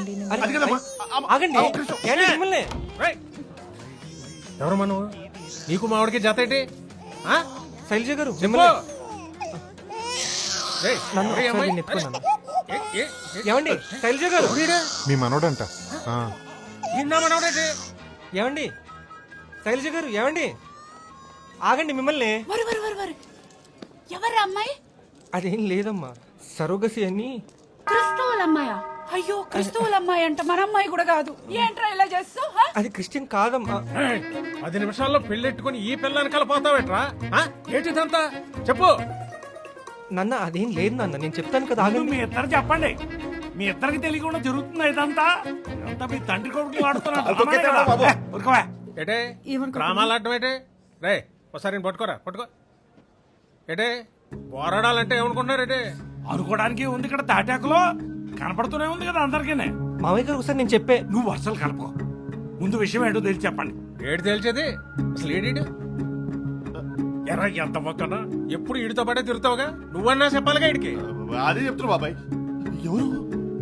అండి ఆగండి! ఎవరు మనవు నీకు మామిడికి జత ఏంటి? ఆ? శైలజ గారు ఏమండి? శైలజ గారు? మీ మనోడంట. మనవడేంటి? ఏమండి? శైలజ గారు ఏమండి? ఆగండి మిమ్మల్ని. వరు వరు వరు వరు. ఎవరు అమ్మాయి? అదేం లేదమ్మా. సరోగసి అని. అమ్మాయా? అయ్యో క్రిస్తవుల అమ్మాయి అంట మన అమ్మాయి కూడా కాదు. ఏంట్రా ఇలా చేస్తావు హ? అది క్రిస్టియన్ కాదమ్మా. పది నిమిషాల్లో పెళ్ళెట్టుకుని ఈ పిల్లని కలపోతావేట్రా ఆ? ఏంటిదంతా చెప్పు. నాన్న అదేం లేదు నాన్న నేను చెప్తాను కదా ఆగండి. మీ ఇద్దరు చెప్పండి. మీ ఇద్దరికి తెలియకుండా జరుగుతుంది ఇదంతా? ఇదంతా మీ తండ్రి కొడుకులు ఆడుతున్నారు ఏటే? డ్రామాలు ఆడటం ఏంటి? రే ఒకసారి పట్టుకోరా పట్టుకో. ఏటే? పోరాడాలంటే ఏమనుకుంటున్నారు ఏటే? అనుకోవడానికి ఉంది ఇక్కడ తాటాకులో. కనపడుతూనే ఉంది కదా అందరికీ మామయ్య గారు ఒకసారి నేను చెప్పే నువ్వు వర్షాలు కలుపుకో ముందు విషయం ఏంటో తెలిసి చెప్పండి. ఏడు తేల్చేది? అసలు ఏడీడు ఎరా ఎంత మొక్కన ఎప్పుడు ఈడితో పాటే తిరుగుతావుగా? నువ్వన్నా చెప్పాలిగా ఇడికి అదే చెప్తున్నా బాబాయ్. ఎవరు?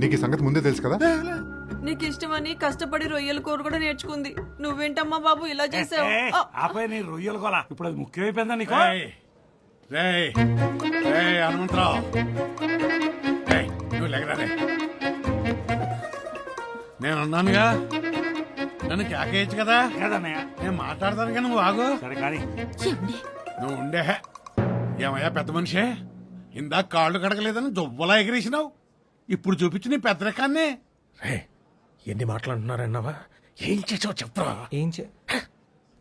నీకు ఈ సంగతి ముందే తెలుసు కదా? నీకు ఇష్టమని కష్టపడి రొయ్యల కూర కూడా నేర్చుకుంది. నువ్వేంటమ్మా బాబు ఇలా చేసావు? ఏ, ఆపై నీ రొయ్యలు కోలా ఇప్పుడు అది ముఖ్యమైపోయిందా నీకు? రేయ్, రేయ్, హనుమంతరావు. నువ్వు లేకరా. నేను అన్నానుగా నన్ను కేకేయచ్చు కదా? లేదన్నయ్య నేను మాట్లాడతాను కానీ నువ్వు ఆగు. సరే కానీ. నువ్వు ఉండే. ఏమయ్యా పెద్ద మనిషే? ఇందాక కాళ్ళు కడగలేదని దువ్వలా ఎగిరేసినావు. ఇప్పుడు చూపించు నీ పెద్దరికాన్ని. రే ఎన్ని మాట్లాడుతున్నారన్నావా? ఏం చేసావు చెప్పరా ఏం చే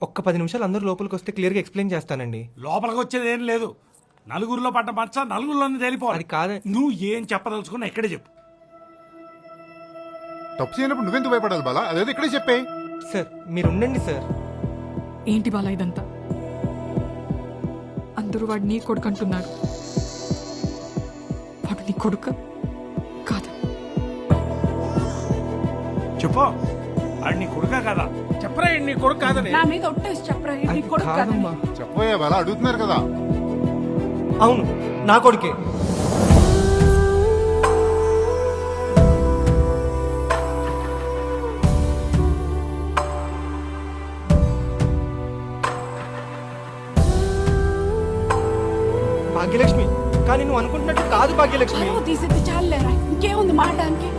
ఒక్క పది నిమిషాలు అందరూ లోపలికి వస్తే క్లియర్గా ఎక్స్ప్లెయిన్ చేస్తానండి. లోపలికి వచ్చేది ఏం లేదు. నలుగురిలో పడ్డ మచ్చ నలుగురిలోనే తేలిపోవాలి. అది కాదే. నువ్వు ఏం చెప్పదలుచుకున్నా ఇక్కడే చెప్పు. తప్పు చేయనప్పుడు నువ్వెందుకు భయపడాలి బాలా? అదేదో ఇక్కడే చెప్పే. సార్ మీరు ఉండండి సార్. ఏంటి బాలా ఇదంతా? అందరూ వాడు నీ కొడుకు అంటున్నారు. వాడు నీ కొడుక కాదా. చెప్పు. ఆడు నీ కొడుకా కదా? చెప్పరా నీ కొడుకు కాదని. నా మీద ఒట్టేసి చెప్పరా నీ అది కొడుకు. కాదమ్మా. చెప్పబోయే బాలా అడుగుతున్నారు కదా. అవును నా కొడుకే. భాగ్యలక్ష్మి కానీ నువ్వు అనుకుంటున్నట్టు కాదు భాగ్యలక్ష్మి. తీసేది చాలేరా ఇంకేముంది మాట్లాడానికి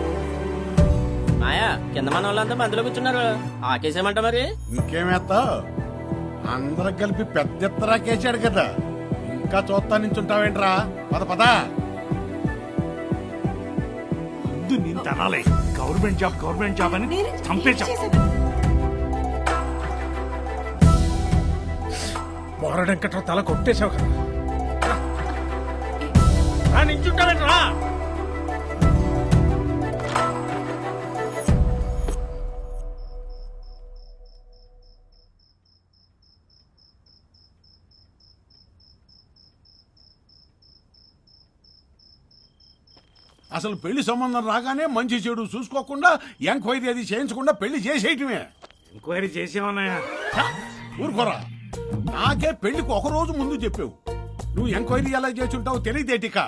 మాయా కింద మన వాళ్ళంతా మధ్యలో కూర్చున్నారు. ఆకేసేమంట మరి? ఇంకేమేస్తావు అందరం కలిపి పెద్ద ఎత్తరా కేసాడు కదా. ఇంకా చూస్తా నించుంటావేంట్రా? పద పదా. ముందు నేను తనాలి గవర్నమెంట్ జాబ్ గవర్నమెంట్ జాబ్ అని. బోర వెంకట్రావు తల కొట్టేశావు కదా. నించుంటావేంట్రా? అసలు పెళ్ళి సంబంధం రాగానే మంచి చెడు చూసుకోకుండా ఎంక్వైరీ అది చేయించకుండా పెళ్ళి చేసేయటమే. ఎంక్వైరీ చేసేమన్నాయా ఛ, ఊరుకోరా. నాకే పెళ్ళికి ఒక రోజు ముందు చెప్పావు. నువ్వు ఎంక్వైరీ ఎలా చేసుంటావు తెలియదేటిక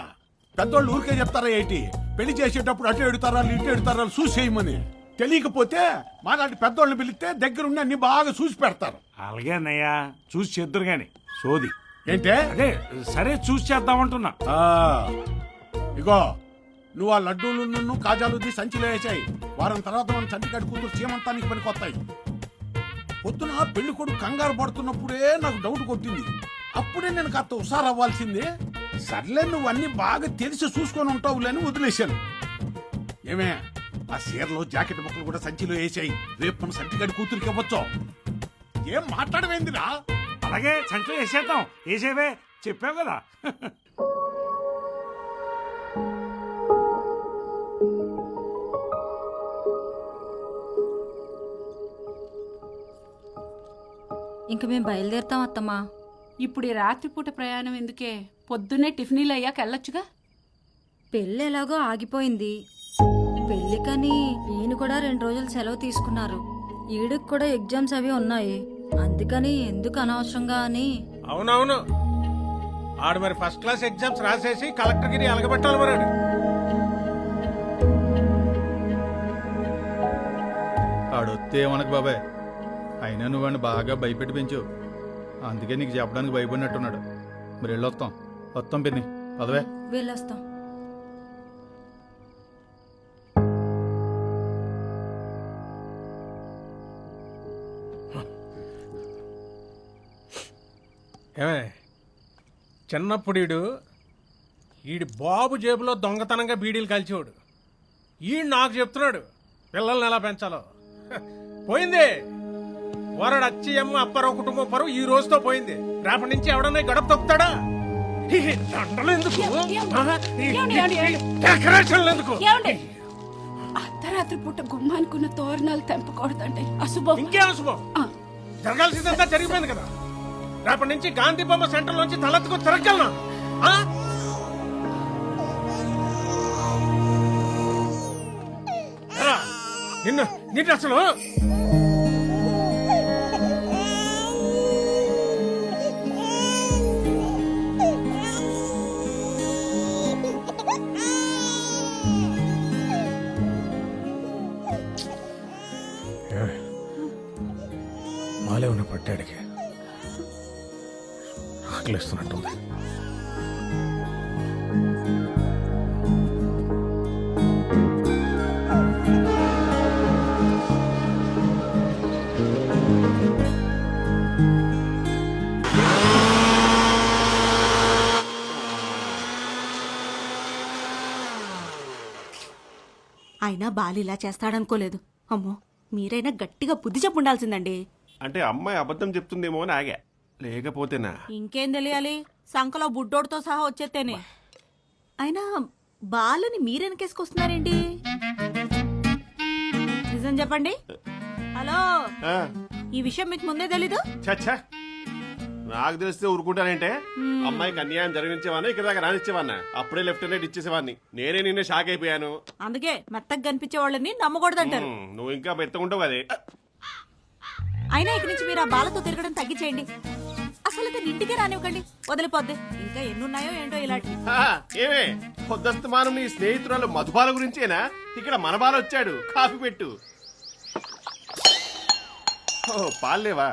పెద్దోళ్ళు ఊరికే చెప్తారా ఏంటి? పెళ్ళి చేసేటప్పుడు అటు ఎడుతారా ఇటు ఎడుతారా చూసి చేయమని తెలియకపోతే మాలాంటి పెద్దోళ్ళని పిలిస్తే దగ్గరుండి అన్ని బాగా చూసి పెడతారు. అలాగే అన్నయ్యా చూసి చేద్దరు గాని. సోది. ఏంటే? అదే సరే చూసి చేద్దామంటున్నా ఆ, ఇగో నువ్వు ఆ లడ్డూలు నన్ను కాజాలు తీ సంచిలో వేసాయి. వారం తర్వాత మనం చంటికాడి కూతురు చీమంతానికి పనికొస్తాయి. పొద్దున పెళ్ళి కొడుకు కంగారు పడుతున్నప్పుడే నాకు డౌట్ కొట్టింది. అప్పుడే నేను కాస్త హుషారు అవ్వాల్సిందే. సర్లే నువ్వు అన్ని బాగా తెలిసి చూసుకొని ఉంటావులే అని వదిలేశాను. ఏమే ఆ చీరలో జాకెట్ ముక్కలు కూడా సంచిలో వేసాయి. రేపు మన సంటికాడి కూతురికి ఇవ్వచ్చు. ఏం మాట్లాడవేందిరా? అలాగే సంచిలో వేసేద్దాం. వేసేవే చెప్పావు కదా. ఇంక మేము బయలుదేరుతాం అత్తమ్మా. ఇప్పుడు ఈ రాత్రిపూట ప్రయాణం ఎందుకే? పొద్దున్నే టిఫినీలు అయ్యాక వెళ్ళొచ్చుగా? పెళ్ళి ఎలాగో ఆగిపోయింది. పెళ్ళికని ఈయన కూడా రెండు రోజులు సెలవు తీసుకున్నారు. ఈడికి కూడా ఎగ్జామ్స్ అవి ఉన్నాయి. అందుకని ఎందుకు అనవసరంగా అని. అవునవును. ఆడు మరి ఫస్ట్ క్లాస్ ఎగ్జామ్స్ రాసేసి కలెక్టర్ గిరి అలగబెట్టాలి మరి ఆడు. ఆడొస్తే మనకు బాబాయ్? అయినా నువ్వు బాగా భయపెట్టి పెంచు అందుకే నీకు చెప్పడానికి భయపడినట్టున్నాడు. మరి వెళ్ళొస్తాం వస్తాం. పిన్ని. పదవే. వెళ్ళొస్తాం. ఏమే చిన్నప్పుడు ఈడు ఈడి బాబు జేబులో దొంగతనంగా బీడీలు కాల్చేవాడు. ఈడు నాకు చెప్తున్నాడు పిల్లల్ని ఎలా పెంచాలో. పోయింది. వరడు అచ్చి అమ్మ అప్పారావు కుటుంబం పరువు ఈ రోజుతో పోయింది. రేపటి నుంచి ఎవడన్నా గడప తొక్కుతాడా? ఈ దండలు ఎందుకు? ఆహా, ఈ- ఏమండి, ఏమండి, ఏమండి? డెకరేషన్లు ఎందుకు? ఏమండి? అర్ధరాత్రి పూట గుమ్మానుకున్న తోరణాలు తెంపకూడదండి. అశుభం. ఇంకేం శుభం ఆ, జరగాల్సిందంతా జరిగిపోయింది కదా. రేపటి నుంచి గాంధీ బొమ్మ సెంటర్ నుంచి తలెత్తుకు తిరగలనా? ఆ? ఎరా, నిన్ను నిన్ను అసలు? మాలే పట్టాడికి. ఆకలిస్తున్నట్టుంది. అయినా బాలు ఇలా చేస్తాడనుకోలేదు. అమ్మో మీరైనా గట్టిగా బుద్ధి చెప్పుండాల్సిందండి అంటే అమ్మాయి అబద్ధం చెప్తుందేమో అని ఆగా. లేకపోతేనా? ఇంకేం తెలియాలి? సంకలో బుడ్డోడితో సహా వచ్చేస్తేనే అయినా బాలుని మీరెనకేసుకొస్తున్నారేంటి నిజం చెప్పండి. హలో ఆ, ఈ విషయం మీకు ముందే తెలీదు. నాకు తెలిస్తే ఊరుకుంటానంటే? అమ్మాయికి అన్యాయం జరిగించేవాడిని ఇక్కడ దాకా రానిచ్చేవాడిని అప్పుడే లెఫ్ట్ హ్యాండ్ ఇచ్చేసేవాడిని నేనే నిన్నే షాక్ అయిపోయాను. అందుకే మెత్తగా కనిపించే వాళ్ళని నమ్మకూడదంటారు. ఉమ్, నువ్వు ఇంకా మెత్తకుంటావు అదే. అయినా ఇక్కడి నుంచి మీరు ఆ బాలతో తిరగడం తగ్గించేయండి. అసలు అతను ఇంటికే రానివ్వకండి. వదిలిపోద్ది. ఇంకా ఎన్నున్నాయో ఏంటో ఇలాంటి ఆ, ఏమే? పొద్దస్తమానం నీ స్నేహితురాలు మధుబాల గురించేనా? ఇక్కడ మన బాల వచ్చాడు. కాఫీ పెట్టు. ఓ పాలేవా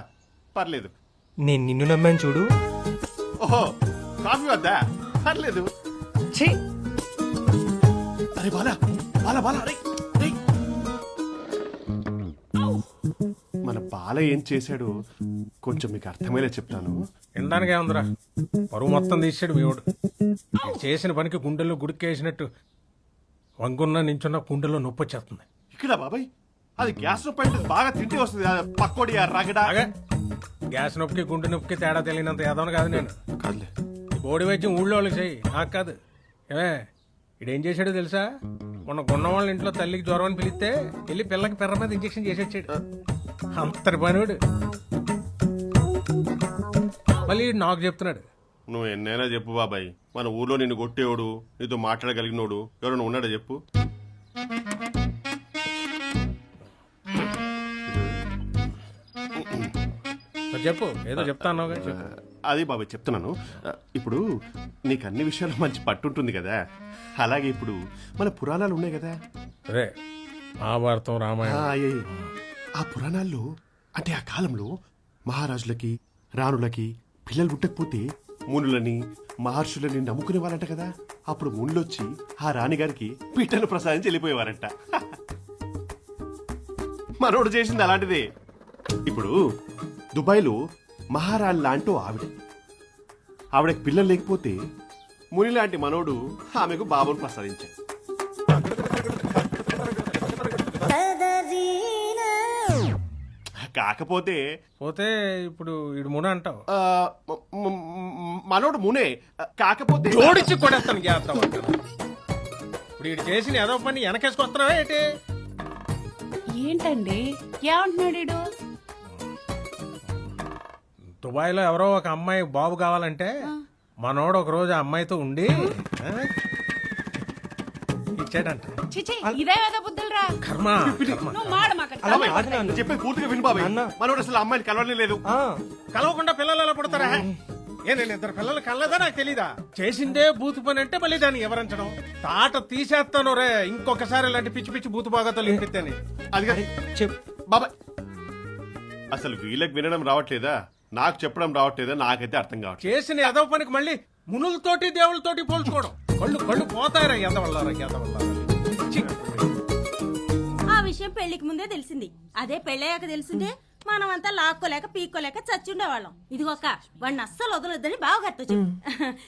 పర్లేదు. నేను నిన్ను నమ్మాను చూడు. ఓహో కాఫీ వద్దా? పర్లేదు. ఛీ! అరే బాలా బాలా బాలా అరే! బాల ఏం చేశాడు కొంచెం మీకు అర్థమయ్యేలా చెప్తాను. వినడానికి ఏముందిరా? పరువు మొత్తం తీసాడు మీవాడు వీడు. చేసిన పనికి గుండెల్లో గుడికేసినట్టు వంగున్న నించున్న గుండెల్లో నొప్పి వచ్చేస్తుంది. ఇక్కడ బాబాయ్ అది గ్యాస్ పాయింట్ బాగా తింటే వస్తుంది. ఆ పక్కోడి ఆ రగడ. అలాగే గ్యాస్ నొప్పికి గుండె నొప్పికి తేడా తెలియనంత ఏదోని కాదు నేను. కాదులే. ఈ బోడి వైద్యం ఊళ్ళో వాళ్ళకి చెయ్యి. నాకు కాదు. ఏమే ఇడేం చేశాడో తెలుసా? మొన్న గున్న వాళ్ళ ఇంట్లో తల్లికి జ్వరం అని పిలిస్తే వెళ్ళి పిల్లకి పిర్ర మీద ఇంజెక్షన్ చేసి వచ్చాడు. అంతటి పనివాడు. మళ్ళీ నాకు చెప్తున్నాడు. నువ్వు ఎన్నైనా చెప్పు బాబాయ్. మన ఊర్లో నిన్ను కొట్టేవాడు నీతో మాట్లాడగలిగినోడు. ఎవరైనా ఉన్నాడా చెప్పు. మరి చెప్పు ఏదో చెప్తా అన్నావుగా చెప్పు. అది బాబాయ్ చెప్తున్నాను. ఇప్పుడు నీకు అన్ని విషయాలు మంచి పట్టుంటుంది కదా. అలాగే ఇప్పుడు మన పురాణాలు ఉన్నాయి కదా. రే మహాభారతం ఆ, రామాయణం అయ్యయ్య. ఆ పురాణాల్లో అంటే ఆ కాలంలో మహారాజులకి రాణులకి పిల్లలు పుట్టకపోతే మునులని మహర్షులని నమ్ముకునే వాళ్ళంట కదా. అప్పుడు మునులొచ్చి ఆ రాణిగారికి పిట్టలు ప్రసాదించి వెళ్ళిపోయేవారంట మనోడు చేసింది అలాంటిదే. ఇప్పుడు దుబాయ్లో మహారాణి లాంటో ఆవిడ. ఆవిడకి పిల్లలు లేకపోతే ముని లాంటి మనోడు ఆమెకు బాబును ప్రసాదించాడు. కాకపోతే పోతే ఇప్పుడు ఇడు మున అంటావు. ఆ, మ- మ- మ- మనోడు మునే. కాకపోతే జోడించి కొడేస్తాను జాగ్రత్త ఇప్పుడు ఇటు చేసిన ఏదో పని వెనకేసుకొస్తున్నావా ఏంటి? ఏంటండి? ఏమంటున్నాడు ఈడు? దుబాయ్లో ఎవరో ఒక అమ్మాయి బాబు కావాలంటే మనోడు ఒక రోజు ఆ అమ్మాయితో ఉండి ఆ, ఇచ్చాడంట. చిచి ఇదే వేద బుద్ధులరా. కర్మ కర్మ. నువ్వు మాడ మాకండి బాబాయ్, కాదు నాన్న. చెప్పేది పూర్తిగా విను బాబాయ్. నాన్న. మనోడు అసలు అమ్మాయిని కలవనే లేదు. ఆ, కలవకుండా పిల్లలు ఎలా పుడతారా ఏ. నేను ఇద్దరు పిల్లలు కలలేదా నాకు తెలీదా? చేసిందే బూతు పని అంటే మళ్ళీ దాన్ని ఎవరించడం? తాట తీసేస్తాను రే ఇంకొకసారి ఇలాంటి పిచ్చి పిచ్చి బూతు బాగాతో లింపిద్దని అది కాదు. చెప్ బాబాయ్. అసలు వీళ్ళకి వినడం రావట్లేదా? నాకు చెప్పడం రావట్లేదా? నాకైతే అర్థం కావట్లేదు. చేసిన ఎదవ పనికి మళ్ళీ మునులతోటి దేవుళ్ళతోటి పోల్చుకోవడం. కళ్ళు కళ్ళు పోతాయిరా ఎదవల్లారా ఎదవల్లారా ఛీ. ఆ విషయం పెళ్ళికి ముందే తెలిసింది. అదే పెళ్ళయ్యాక తెలిసిందే మనమంతా లాక్కోలేక పీక్కోలేక చచ్చుండేవాళ్ళం. ఇదిగోక వాడిని అస్సలు వదలొద్దని బాగా చెప్పు.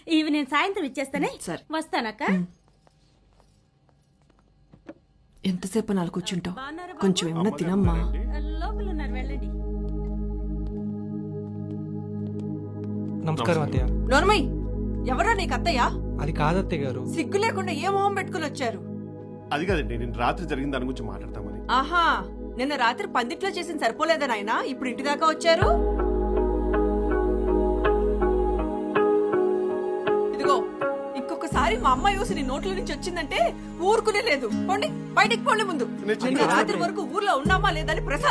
ఇవి నేను సాయంత్రం ఇచ్చేస్తానే. సరే. వస్తానక్క. ఎంతసేపు నాలుగు కూర్చుంటావు? కొంచెం ఏమన్నా తినమ్మా. లోపల ఉన్నారు వెళ్ళండి. నమస్కారం అత్తయ్య. నోర్మయ్. ఎవరో నీకు అత్తయ్య? అది కాదు అత్తయ్య గారు. సిగ్గు లేకుండా ఏ మొహం పెట్టుకుని వచ్చారు? అది కదండి నేను రాత్రి జరిగిన దాని గురించి మాట్లాడతామని. ఆహా నిన్న రాత్రి పందిట్లో చేసిన సరిపోలేదా నాయనా? ఇప్పుడు ఇంటి దాకా వచ్చారు? ఇదిగో ఇంకొకసారి మా అమ్మ యూసి నీ నోట్ల నుంచి వచ్చిందంటే ఊరుకునే లేదు పోండి బయటికి పోండి ముందు. నిన్న రాత్రి వరకు ఊర్లో ఉన్నామా లేదని ప్రసాద్